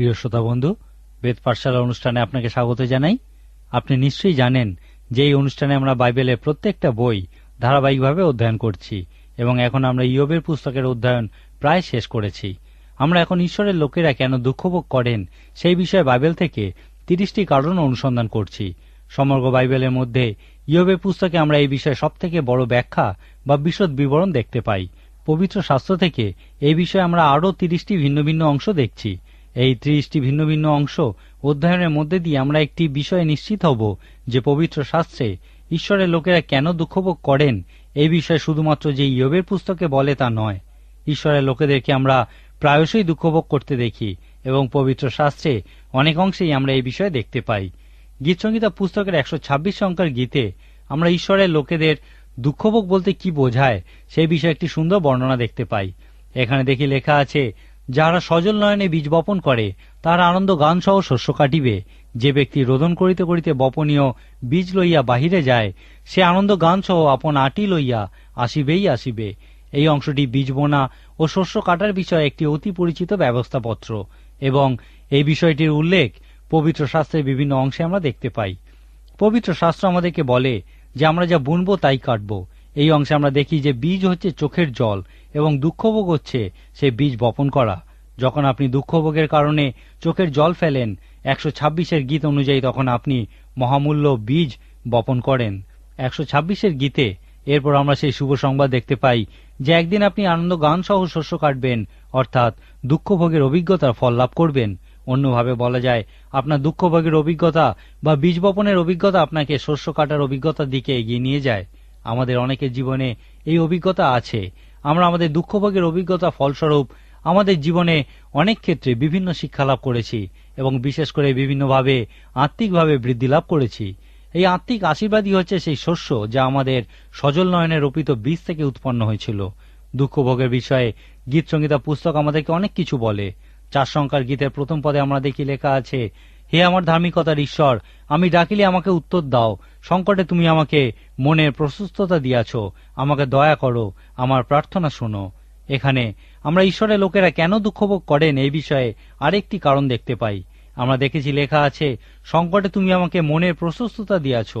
প্রিয় শ্রোতা বন্ধু, বেদ পাঠশালা অনুষ্ঠানে আপনাকে স্বাগত জানাই। আপনি নিশ্চয়ই জানেন যে এই অনুষ্ঠানে আমরা বাইবেলের প্রত্যেকটা বই ধারাবাহিকভাবে অধ্যয়ন করছি এবং এখন আমরা ইয়বের পুস্তকের অধ্যয়ন প্রায় শেষ করেছি। আমরা এখন ঈশ্বরের লোকেরা কেন দুঃখভোগ করেন সেই বিষয়ে বাইবেল থেকে তিরিশটি কারণ অনুসন্ধান করছি। সমগ্র বাইবেলের মধ্যে ইয়বের পুস্তকে আমরা এই বিষয়ে সবথেকে বড় ব্যাখ্যা বা বিশদ বিবরণ দেখতে পাই। পবিত্র শাস্ত্র থেকে এই বিষয়ে আমরা আরও তিরিশটি ভিন্ন ভিন্ন অংশ দেখছি। এই ত্রিশটি ভিন্ন ভিন্ন অংশ অধ্যয়নের মধ্যে দিয়ে আমরা একটি বিষয়ে নিশ্চিত হব যে পবিত্র শাস্ত্রে ঈশ্বরের লোকেরা কেন দুঃখভোগ করেন এই বিষয়ে শুধুমাত্র যে ইয়বের পুস্তকে বলে তা নয়। ঈশ্বরের লোকেদেরকে আমরা প্রায়শই দুঃখভোগ করতে দেখি এবং পবিত্র শাস্ত্রে অনেক অংশেই আমরা এই বিষয়ে দেখতে পাই। গীতসংগীতা পুস্তকের একশো ছাব্বিশ সংখ্যার গীতে আমরা ঈশ্বরের লোকেদের দুঃখভোগ বলতে কি বোঝায় সেই বিষয়ে একটি সুন্দর বর্ণনা দেখতে পাই। এখানে দেখি লেখা আছে যারা সজল নয়নে বীজ বপন করে, তার আনন্দ গান সহ শস্য কাটিবে। যে ব্যক্তি রোদন করিতে করিতে বপনীয় বীজ লইয়া বাহিরে যায়, সে আনন্দ গান সহ আপন আটি লইয়া আসিবেই আসিবে। এই অংশটি বীজ বোনা ও শস্য কাটার বিষয়ে একটি অতি পরিচিত ব্যবস্থাপত্র এবং এই বিষয়টির উল্লেখ পবিত্র শাস্ত্রের বিভিন্ন অংশে আমরা দেখতে পাই। পবিত্র শাস্ত্র আমাদেরকে বলে যে, আমরা যা বুনবো তাই কাটবো। এই অংশে আমরা দেখি যে বীজ হচ্ছে চোখের জল। এবং দুঃখভোগ হচ্ছে সে বীজ বপন করা। যখন আপনি দুঃখভোগের কারণে চোখের জল ফেলেন, একশো ছাব্বিশের গীত অনুযায়ী তখন আপনি মহামূল্য বীজ বপন করেন। একশো ছাব্বিশের গীতে এরপর আমরা সেই শুভ সংবাদ দেখতে পাই যে একদিন আপনি আনন্দ গান সহ শস্য কাটবেন, অর্থাৎ দুঃখভোগের অভিজ্ঞতার ফল লাভ করবেন। অন্যভাবে বলা যায়, আপনার দুঃখভোগের অভিজ্ঞতা বা বীজ বপনের অভিজ্ঞতা আপনাকে শস্য কাটার অভিজ্ঞতার দিকে এগিয়ে নিয়ে যায়। আমাদের অনেকের জীবনে এই অভিজ্ঞতা আছে। আমরা আমাদের দুঃখভোগের অভিজ্ঞতা ফলস্বরূপ আমাদের জীবনে অনেক ক্ষেত্রে বিভিন্ন শিক্ষা লাভ করেছি এবং বিশেষ করে বিভিন্নভাবে আত্মিকভাবে বৃদ্ধি লাভ করেছি। এই আত্মিক আশীর্বাদই হচ্ছে সেই শস্য যা আমাদের সজল নয়নে রোপিত বীজ থেকে উৎপন্ন হয়েছিল। দুঃখভোগের বিষয়ে গীত সঙ্গীতা পুস্তক আমাদেরকে অনেক কিছু বলে। চার সংখ্যার গীতের প্রথম পদে আমরা দেখি লেখা আছে হে আমার ধার্মিকতার ঈশ্বর, আমি ডাকিলে আমাকে উত্তর দাও। সংকটে তুমি আমাকে মনের প্রশস্ততা দিয়াছ। আমাকে দয়া করো, আমার প্রার্থনা শোনো। এখানে আমরা ঈশ্বরের লোকেরা কেন দুঃখভোগ করেন এই বিষয়ে আরেকটি কারণ দেখতে পাই। আমরা দেখেছি লেখা আছে, সংকটে তুমি আমাকে মনের প্রশস্ততা দিয়াছ।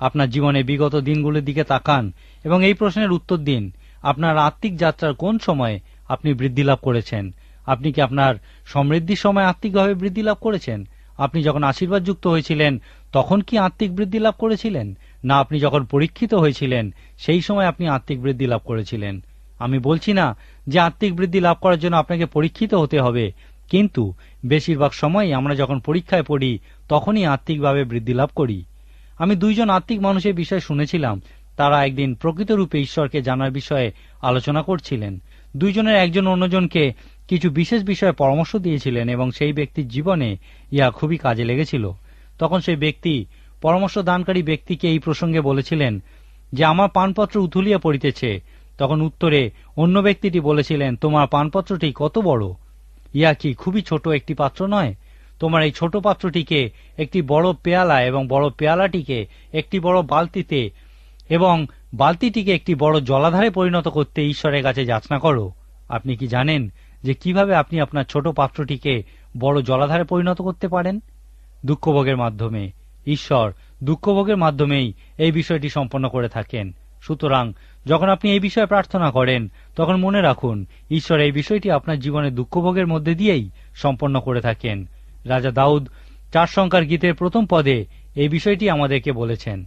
আপনার জীবনে বিগত দিনগুলোর দিকে তাকান এবং এই প্রশ্নের উত্তর দিন। আপনার আত্মিক যাত্রার কোন সময়ে আপনি বৃদ্ধি লাভ করেছেন? আপনি কি আপনার সমৃদ্ধির সময় আত্মিকভাবে বৃদ্ধি লাভ করেছেন? আপনি যখন আশীর্বাদ যুক্ত হয়েছিলেন, তখন কি আত্মিক বৃদ্ধি লাভ করেছিলেন? না, আপনি যখন পরীক্ষিত হয়েছিলেন, সেই সময় আপনি আত্মিক বৃদ্ধি লাভ করেছিলেন। আমি বলছি না যে আত্মিক বৃদ্ধি লাভ করার জন্য আপনাকে পরীক্ষিত হতে হবে, কিন্তু বেশিরভাগ সময় আমরা যখন পরীক্ষায় পড়ি, তখনই আত্মিকভাবে বৃদ্ধি লাভ করি। আমি দুইজন আত্মিক মানুষের বিষয়ে শুনেছিলাম। তারা একদিন প্রকৃত রূপে ঈশ্বরকে জানার বিষয়ে আলোচনা করছিলেন। দুইজনের একজন অন্যজনকে কিছু বিশেষ বিষয়ে পরামর্শ দিয়েছিলেন এবং সেই ব্যক্তির জীবনে ইহা খুবই কাজে লেগেছিল। তখন সেই ব্যক্তি পরামর্শ দানকারী ব্যক্তিকে এই প্রসঙ্গে বলেছিলেন যে, আমার পানপত্র উথুলিয়া পড়িতেছে। তখন উত্তরে অন্য ব্যক্তিটি বলেছিলেন, তোমার পানপত্রটি কত বড়? ইয়া কি খুবই ছোট একটি পাত্র নয়? তোমার এই ছোট পাত্রটিকে একটি বড় পেয়ালা এবং বড় পেয়ালাটিকে একটি বড় বালতিতে এবং বালতিটিকে একটি বড় জলাধারে পরিণত করতে ঈশ্বরের কাছে যাচনা করো। আপনি কি জানেন যে কীভাবে আপনি আপনার ছোট পাত্রটিকে বড় জলাধারে পরিণত করতে পারেন? দুঃখভোগের মাধ্যমে। ঈশ্বর, দুঃখভোগের মাধ্যমেই এই বিষয়টি সম্পন্ন করে থাকেন। সুতরাং, যখন আপনি এই বিষয়ে প্রার্থনা করেন, তখন মনে রাখুন, ঈশ্বর এই বিষয়টি আপনার জীবনে দুঃখভোগের মধ্যে দিয়েই সম্পন্ন করে থাকেন। রাজা দাউদ চার সংখ্যার গীতের প্রথম পদে এই বিষয়টি আমাদেরকে বলেছেন।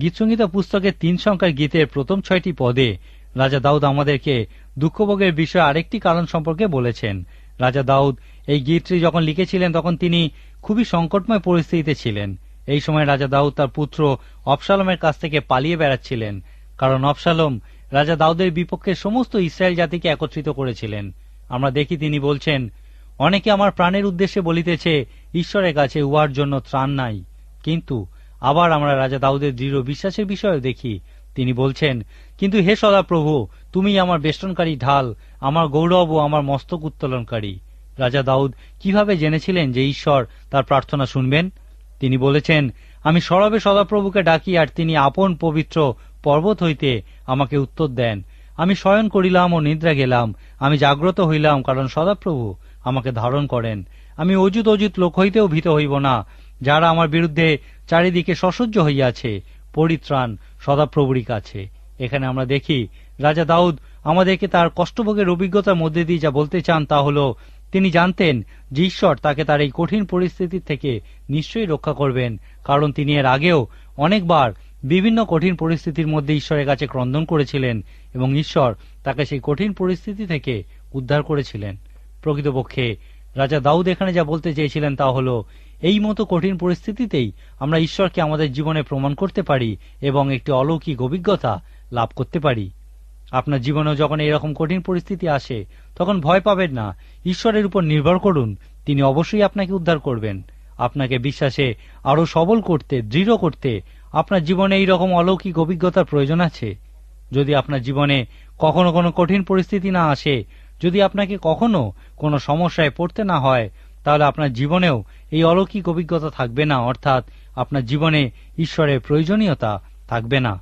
গীতসংগীতা পুস্তকের তিন সংখ্যার গীতের প্রথম ছয়টি পদে রাজা দাউদ আমাদেরকে দুঃখভোগের বিষয়ে আরেকটি কারণ সম্পর্কে বলেছেন। রাজা দাউদ এই গীতটি যখন লিখেছিলেন, তখন তিনি খুবই সংকটময় পরিস্থিতিতে ছিলেন। এই সময় রাজা দাউদ তার পুত্র অবসালমের কাছ থেকে পালিয়ে বেড়াচ্ছিলেন। কারণ অবসালম রাজা দাউদের বিপক্ষে সমস্ত ইসরায়েল জাতিকে একত্রিত করেছিলেন। আমরা দেখি তিনি বলছেন, অনেকে আমার প্রাণের উদ্দেশ্যে বলিতেছে, ঈশ্বরের কাছে উহার জন্য ত্রাণ নাই। কিন্তু আবার আমরা রাজা দাউদের দৃঢ় বিশ্বাসের বিষয়েও দেখি তিনি বলছেন, কিন্তু হে সদা প্রভু, তুমি আমার বেষ্টনকারী ঢাল, আমার গৌরব ও আমার মস্তক উত্তোলনকারী। রাজা দাউদ কীভাবে জেনেছিলেন যে ঈশ্বর তার প্রার্থনা শুনবেন? তিনি বলেছেন, আমি সরবে সদাপ্রভুকে ডাকি আর তিনি আপন পবিত্র পর্বত হইতে আমাকে উত্তর দেন। আমি শয়ন করিলাম ও নিদ্রা গেলাম। আমি জাগ্রত হইলাম কারণ সদাপ্রভু আমাকে ধারণ করেন। আমি অযুত অযুত লোক হইতেও ভীত হইব না, যারা আমার বিরুদ্ধে চারিদিকে সসহ্য হইয়াছে। পরিত্রাণ সদাপ্রভুরই কাছে। এখানে আমরা দেখি, রাজা দাউদ আমাদেরকে তার কষ্টভোগের অভিজ্ঞতার মধ্যে দিয়ে যা বলতে চান তা হল, তিনি জানতেন যে ঈশ্বর তাকে তার এই কঠিন পরিস্থিতি থেকে নিশ্চয়ই রক্ষা করবেন, কারণ তিনি এর আগেও অনেকবার বিভিন্ন কঠিন পরিস্থিতির মধ্যে ঈশ্বরের কাছে ক্রন্দন করেছিলেন এবং ঈশ্বর তাকে সেই কঠিন পরিস্থিতি থেকে উদ্ধার করেছিলেন। প্রকৃতপক্ষে রাজা দাউদ এখানে যা বলতে চেয়েছিলেন তা হল এই মতো কঠিন পরিস্থিতিতেই আমরা ঈশ্বরকে আমাদের জীবনে প্রমাণ করতে পারি এবং একটি অলৌকিক অভিজ্ঞতা লাভ করতে পারি। আপনার জীবনেও যখন এরকম কঠিন পরিস্থিতি আসে, তখন ভয় পাবেন না। ঈশ্বরের উপর নির্ভর করুন। তিনি অবশ্যই আপনাকে উদ্ধার করবেন। আপনাকে বিশ্বাসে আরও সবল করতে, দৃঢ় করতে আপনার জীবনে এই রকম অলৌকিক অভিজ্ঞতার প্রয়োজন আছে। যদি আপনার জীবনে কখনো কোনো কঠিন পরিস্থিতি না আসে, যদি আপনাকে কখনো কোনো সমস্যায় পড়তে না হয় তাহলে আপনার জীবনেও এই অলৌকিক অভিজ্ঞতা থাকবে না, অর্থাৎ আপনার জীবনে ঈশ্বরের প্রয়োজনীয়তা থাকবে না।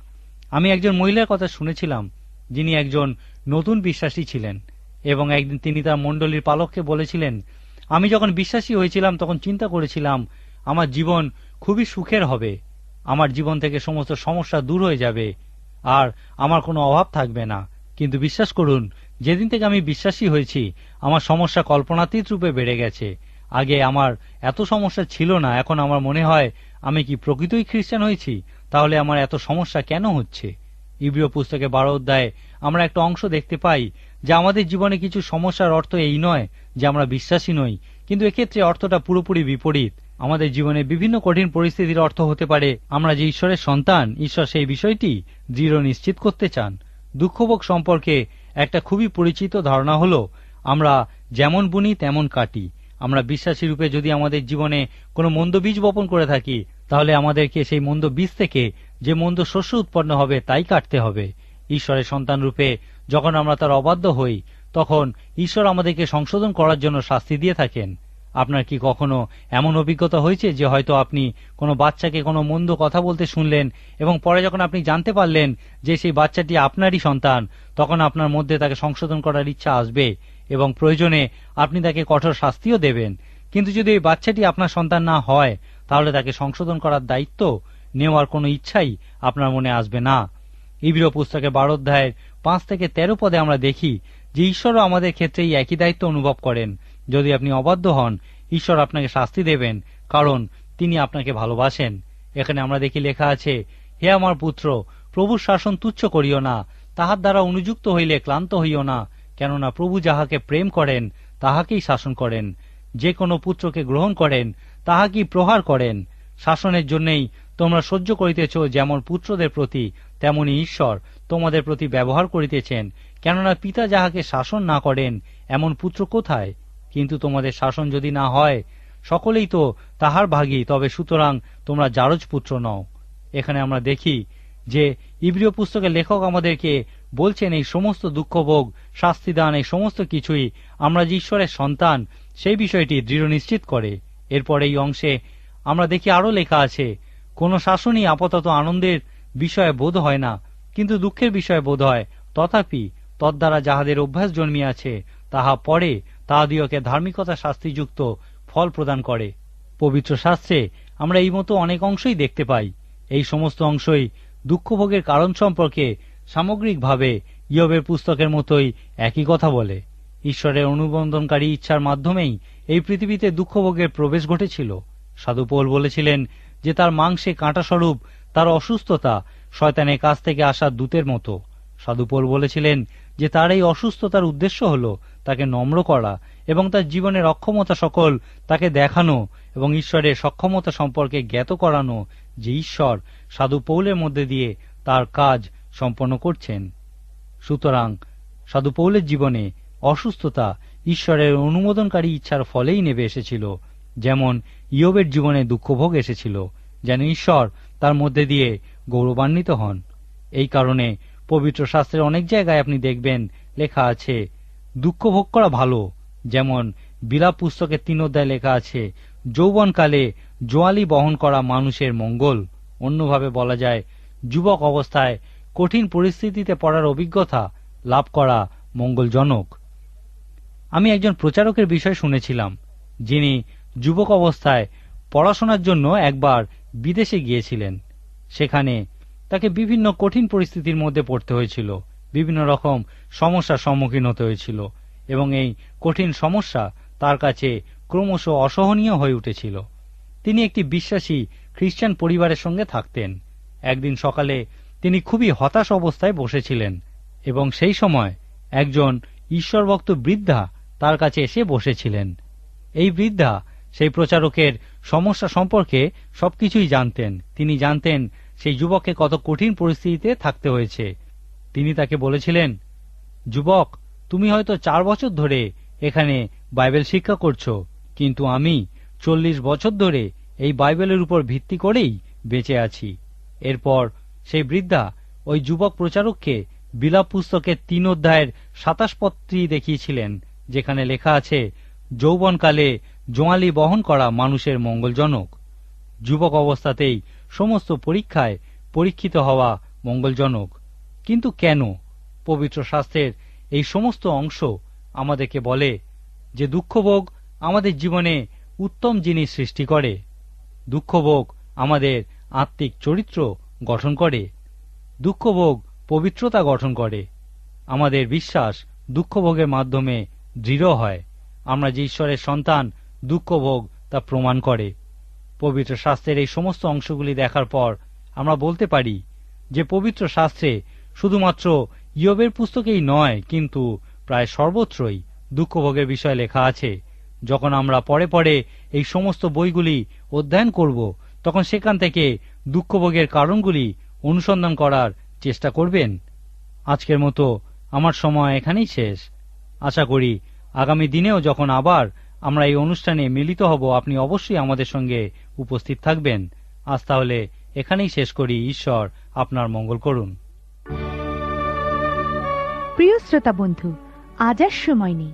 আমি একজন মহিলার কথা শুনেছিলাম, যিনি একজন নতুন বিশ্বাসী ছিলেন, এবং একদিন তিনি তার মণ্ডলীর পালককে বলেছিলেন, আমি যখন বিশ্বাসী হয়েছিলাম, তখন চিন্তা করেছিলাম, আমার জীবন খুবই সুখের হবে, আমার জীবন থেকে সমস্ত সমস্যা দূর হয়ে যাবে, আর আমার কোনো অভাব থাকবে না। কিন্তু বিশ্বাস করুন, যেদিন থেকে আমি বিশ্বাসী হয়েছি, আমার সমস্যা কল্পনাতীত রূপে বেড়ে গেছে আগে আমার এত সমস্যা ছিল না, এখন আমার মনে হয় আমি কি প্রকৃতই খ্রিস্টান হয়েছি? তাহলে আমার এত সমস্যা কেন হচ্ছে? ইব্রিয় পুস্তকে বারো অধ্যায়ে আমরা একটা অংশ দেখতে পাই যে আমাদের জীবনে কিছু সমস্যার অর্থ এই নয় যে আমরা বিশ্বাসী নই, কিন্তু এক্ষেত্রে অর্থটা পুরোপুরি বিপরীত। আমাদের জীবনে বিভিন্ন কঠিন পরিস্থিতির অর্থ হতে পারে। আমরা যে ঈশ্বরের সন্তান, ঈশ্বর সেই বিষয়টি দৃঢ় নিশ্চিত করতে চান। দুঃখভোগ সম্পর্কে একটা খুবই পরিচিত ধারণা হল, আমরা যেমন বুনি তেমন কাটি। আমরা বিশ্বাসী রূপে যদি আমাদের জীবনে কোনো মন্দ বীজ বপন করে থাকি, তাহলে আমাদেরকে সেই মন্দ বীজ থেকে যে মন্দ শস্য উৎপন্ন হবে তাই কাটতে হবে। ঈশ্বরের সন্তান রূপে যখন আমরা তার অবাধ্য হই, তখন ঈশ্বর আমাদেরকে সংশোধন করার জন্য শাস্তি দিয়ে থাকেন। আপনার কি কখনো এমন অভিজ্ঞতা হয়েছে যে হয়তো আপনি কোনো বাচ্চাকে কোনো মন্দ কথা বলতে শুনলেন এবং পরে যখন আপনি জানতে পারলেন যে সেই বাচ্চাটি আপনারই সন্তান, তখন আপনার মধ্যে তাকে সংশোধন করার ইচ্ছা আসবে এবং প্রয়োজনে আপনি তাকে কঠোর শাস্তিও দেবেন। কিন্তু যদি এই বাচ্চাটি আপনার সন্তান না হয়, তাহলে তাকে সংশোধন করার দায়িত্ব নেওয়ার কোনো ইচ্ছাই আপনার মনে আসবে না। ইবিরো পুস্তকে বারো অধ্যায়ের পাঁচ থেকে তেরো পদে আমরা দেখি যে ঈশ্বরও আমাদের ক্ষেত্রে এই একই দায়িত্ব অনুভব করেন। যদি আপনি অবাধ্য হন, ঈশ্বর আপনাকে শাস্তি দেবেন, কারণ তিনি আপনাকে ভালোবাসেন। এখানে আমরা দেখি লেখা আছে, হে আমার পুত্র, প্রভুর শাসন তুচ্ছ করিও না, তাহার দ্বারা অনুযুক্ত হইলে ক্লান্ত হইও না কেননা প্রভু যাহাকে প্রেম করেন, তাহাকেই শাসন করেন। যে কোনো পুত্রকে গ্রহণ করেন, তাহাকেই প্রহার করেন। শাসনের জন্যই তোমরা সহ্য করিতেছ যেমন পুত্রদের প্রতি, তেমনি ঈশ্বর তোমাদের প্রতি ব্যবহার করিতেছেন। কেননা পিতা যাহাকে শাসন না করেন, এমন পুত্র কোথায়? কিন্তু তোমাদের শাসন যদি না হয়, সকলেই তো তাহার ভাগী, তবে সুতরাং তোমরা জারজ পুত্র নও। এখানে আমরা দেখি যে ইব্রিয় পুস্তকের লেখক আমাদেরকে বলছেন, এই সমস্ত দুঃখভোগ শাস্তিদান এই সমস্ত কিছুই আমরা যে ঈশ্বরের সন্তান, সেই বিষয়টি দৃঢ় নিশ্চিত করে। এরপর এই অংশে আমরা দেখি আরও লেখা আছে, কোন শাসনই আপাতত আনন্দের বিষয়ে বোধ হয় না, কিন্তু দুঃখের বিষয়ে বোধ হয়। তথাপি তদ্বারা যাহাদের অভ্যাস জন্মিয়াছে, তাহা পরে তাহাদিওকে ধার্মিকতা শাস্তিযুক্ত ফল প্রদান করে। পবিত্র শাস্ত্রে আমরা এই মতো অনেক অংশই দেখতে পাই। এই সমস্ত অংশই দুঃখভোগের কারণ সম্পর্কে সামগ্রিকভাবে ইয়বের পুস্তকের মতোই একই কথা বলে। ঈশ্বরের অনুবন্ধনকারী ইচ্ছার মাধ্যমেই এই পৃথিবীতে দুঃখভোগের প্রবেশ ঘটেছিল। সাধু পৌল বলেছিলেন যে তার মাংসে কাঁটাস্বরূপ তার অসুস্থতা শয়তানের কাছ থেকে আসা দূতের মতো। সাধুপোল বলেছিলেন যে তার এই অসুস্থতার উদ্দেশ্য হল তাকে নম্র করা এবং তার জীবনের অক্ষমতা সকল তাকে দেখানো এবং ঈশ্বরের সক্ষমতা সম্পর্কে জ্ঞাত করানো যে ঈশ্বর সাধু পৌলের মধ্যে দিয়ে তার কাজ সম্পন্ন করছেন। সুতরাং সাধু পৌলের জীবনে অসুস্থতা ঈশ্বরের অনুমোদনকারী ইচ্ছার ফলেই নেমে এসেছিল, যেমন ইয়বের জীবনে দুঃখভোগ এসেছিল, যেন ঈশ্বর তার মধ্যে দিয়ে গৌরবান্বিত হন। এই কারণে পবিত্র শাস্ত্রের অনেক জায়গায় আপনি দেখবেন লেখা আছে দুঃখ ভোগ করা ভালো যেমন বিলাপ পুস্তকের তিন অধ্যায় লেখা আছে, যৌবনকালে জোয়ালি বহন করা মানুষের মঙ্গল অন্যভাবে বলা যায়, যুবক অবস্থায় কঠিন পরিস্থিতিতে পড়ার অভিজ্ঞতা লাভ করা মঙ্গলজনক। আমি একজন প্রচারকের বিষয় শুনেছিলাম, যিনি যুবক অবস্থায় পড়াশোনার জন্য একবার বিদেশে গিয়েছিলেন। সেখানে তাকে বিভিন্ন কঠিন পরিস্থিতির মধ্যে পড়তে হয়েছিল, বিভিন্ন রকম সমস্যার সম্মুখীন হতে হয়েছিল এবং এই কঠিন সমস্যা তার কাছে ক্রমশ অসহনীয় হয়ে উঠেছিল। তিনি একটি বিশ্বাসী খ্রিস্টান পরিবারের সঙ্গে থাকতেন। একদিন সকালে তিনি খুবই হতাশ অবস্থায় বসেছিলেন এবং সেই সময় একজন ঈশ্বরভক্ত বৃদ্ধা তার কাছে এসে বসেছিলেন। এই বৃদ্ধা সেই প্রচারকের সমস্যা সম্পর্কে সবকিছুই জানতেন। তিনি জানতেন সেই যুবককে কত কঠিন পরিস্থিতিতে থাকতে হয়েছে। তিনি তাকে বলেছিলেন, যুবক, তুমি হয়তো চার বছর ধরে এখানে বাইবেল শিক্ষা করছ, কিন্তু আমি চল্লিশ বছর ধরে এই বাইবেলের উপর ভিত্তি করেই বেঁচে আছি। এরপর সেই বৃদ্ধা ওই যুবক প্রচারককে বিলাপ পুস্তকের তিন অধ্যায়ের সাতাশ পত্রী দেখিয়েছিলেন, যেখানে লেখা আছে, যৌবনকালে জোয়ালি বহন করা মানুষের মঙ্গলজনক। যুবক অবস্থাতেই সমস্ত পরীক্ষায় পরীক্ষিত হওয়া মঙ্গলজনক। কিন্তু কেন? পবিত্র শাস্ত্রের এই সমস্ত অংশ আমাদেরকে বলে যে দুঃখভোগ আমাদের জীবনে উত্তম জিনিস সৃষ্টি করে। দুঃখভোগ আমাদের আত্মিক চরিত্র গঠন করে। দুঃখভোগ, পবিত্রতা গঠন করে। আমাদের বিশ্বাস দুঃখভোগের মাধ্যমে দৃঢ় হয়। আমরা যে ঈশ্বরের সন্তান, দুঃখভোগ তা প্রমাণ করে। পবিত্র শাস্ত্রের এই সমস্ত অংশগুলি দেখার পর আমরা বলতে পারি যে পবিত্র শাস্ত্রে শুধুমাত্র ইয়বের পুস্তকেই নয়, কিন্তু প্রায় সর্বত্রই দুঃখভোগের বিষয় লেখা আছে। যখন আমরা পরে পরে এই সমস্ত বইগুলি অধ্যয়ন করব, তখন সেখান থেকে দুঃখভোগের কারণগুলি অনুসন্ধান করার চেষ্টা করবেন। আজকের মতো আমার সময় এখানেই শেষ। আশা করি আগামী দিনেও যখন আবার আমরা এই অনুষ্ঠানে মিলিত হব, আপনি অবশ্যই আমাদের সঙ্গে উপস্থিত থাকবেন। আজ তাহলে এখানেই শেষ করি। ঈশ্বর আপনার মঙ্গল করুন। প্রিয় শ্রোতা বন্ধু, আজ আর সময় নেই।